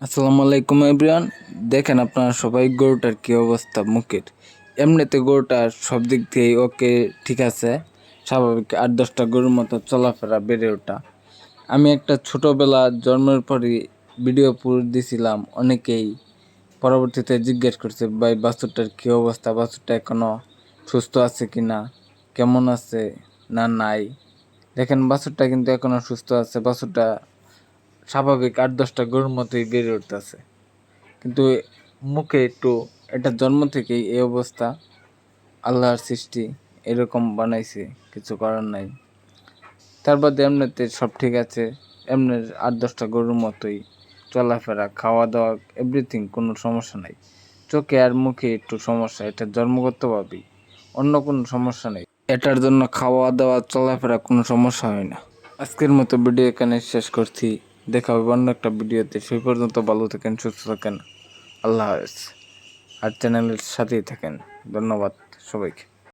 আসসালামু আলাইকুম এভরিওয়ান। দেখেন আপনারা সবাই গরুটার কি অবস্থা মুখের। এমনিতে গরুটার সব দিক দিয়েই ওকে ঠিক আছে। স্বাভাবিক আট দশটা গরুর মতো চলাফেরা বেড়ে ওঠা। আমি একটা ছোটোবেলা জন্মের পরই ভিডিও পুর দিছিলাম। অনেকেই পরবর্তীতে জিজ্ঞেস করছে, ভাই, বাছুরটার কী অবস্থা? বাছুরটা এখনও সুস্থ আছে কি না কেমন আছে? না, নাই? দেখেন, বাছুরটা কিন্তু এখনও সুস্থ আছে। বাছুরটা স্বাভাবিক আট দশটা গরুর মতোই বেড়ে উঠতেছে। কিন্তু মুখে একটু এটা জন্ম থেকেই এই অবস্থা, আল্লাহর সৃষ্টি এরকম বানাইছে, কিছু করার নাই। তার বাদে এমনিতে সব ঠিক আছে, এমনি আট দশটা গরুর মতোই চলাফেরা খাওয়া দাওয়া এভরিথিং কোনো সমস্যা নাই। চোখে আর মুখে একটু সমস্যা, এটা জন্মগতভাবেই অন্য কোনো সমস্যা নেই। এটার জন্য খাওয়া দাওয়া চলাফেরা কোনো সমস্যা হয় না। আজকের মতো ভিডিও এখানে শেষ করছি। দেখা হবে অন্য একটা ভিডিওতে। সেই পর্যন্ত ভালো থাকেন, সুস্থ থাকেন। আল্লাহ হাফেজ। আর চ্যানেলের সাথেই থাকেন। ধন্যবাদ সবাইকে।